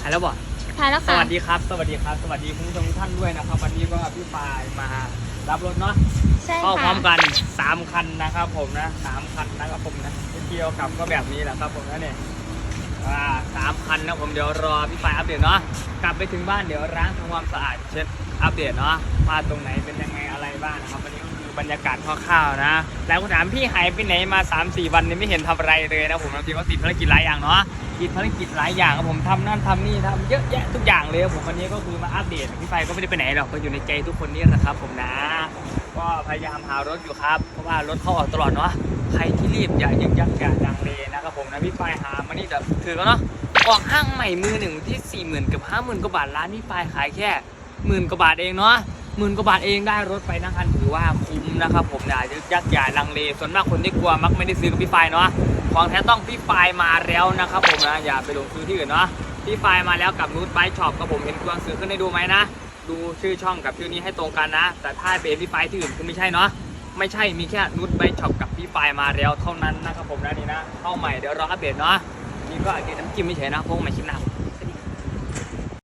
ถ่ายแล้วบ่ถ่ายแล้วสค่ะวัสดีครับ สวัสดีครับ สวัสดีคุณผู้ชมทุกท่านด้วยนะครับ วันนี้ก็พี่ปายมารับรถเนาะ ใช่เข้าพร้ค่ะอมกัน 3 คันนะครับผมนะสามคันนะครับผมนะเที่ยวกลับก็แบบนี้แหละครับผมนะเนี่ยอ่าสามคันนะผมเดี๋ยวรอพี่ปายอัปเดตเนาะกลับไปถึงบ้านเดี๋ยวล้างทำความสะอาดเช็ดอัปเดตเนาะว่าตรงไหนเป็นยังไงอะไรบ้างนะครับวันนี้ก็คือ บรรยากาศคร่าวๆนะ แล้วก็ถามพี่หายไปไหนมา3-4วันนี้ไม่เห็นทำอะไรเลยนะผมบางทีก็ติดภารกิจหลายอย่างเนาะติดภารกิจหลายอย่างครับผมทำนั่นทำนี่ทำเยอะแยะทุกอย่างเลยผมวันนี้ก็คือมาอัปเดตพี่ไฟก็ไม่ได้ไปไหนหรอกก็อยู่ในใจทุกคนนี่แหละครับ ผมนะ ก็พยายามหารถอยู่ครับเพราะว่ารถเข้าออกตลอดเนาะใครที่รีบอย่ายึกยักอย่าดังเลนะครับผมนะพี่ปายหามานี่แบบถือแล้วเนาะออกห้างใหม่มือหนึ่งที่4ี่หมื่นกับห้าหมื่นกว่าบาทร้านพี่ปายขายแค่หมื่นกว่าบาทเองเนาะ หมื่นกว่าบาทเองได้รถไปนะคันถือว่าคุ้มนะครับผมอย่ายึกยักย่าลังเล ส่วนมากคนที่กลัวมักไม่ได้ซื้อกับพี่ปายเนาะของแท้ต้องพี่ปายมาแล้วนะครับผมนะอย่าไปลงซื้อที่อื่นเนาะพี่ปายมาแล้วกับนูตไบช็อปกับผมเห็นตัวหนังสือขึ้นให้ดูไหมนะดูชื่อช่องกับชื่อนี้ให้ตรงกันนะ แต่ถ้าเป็นพี่ไฟที่อื่นคือไม่ใช่เนาะไม่ใช่มีแค่นูตไบช็อปกับพี่ไฟมาแล้วเท่านั้นนะครับผมนะนี่นะเข้าใหม่เดี๋ยวรออัปเดตเนาะนี่ก็อัปเดตน้ำจิ้มไม่เฉยนะพวกใหม่ชิมหน้าผม